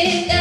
it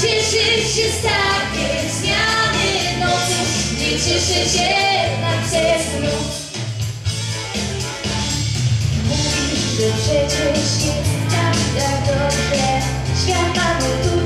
cieszysz się z takiej zmiany No cóż, nie cieszę się na celu Mówisz, że przecież jest tak, tak dobrze Świat mamy tu.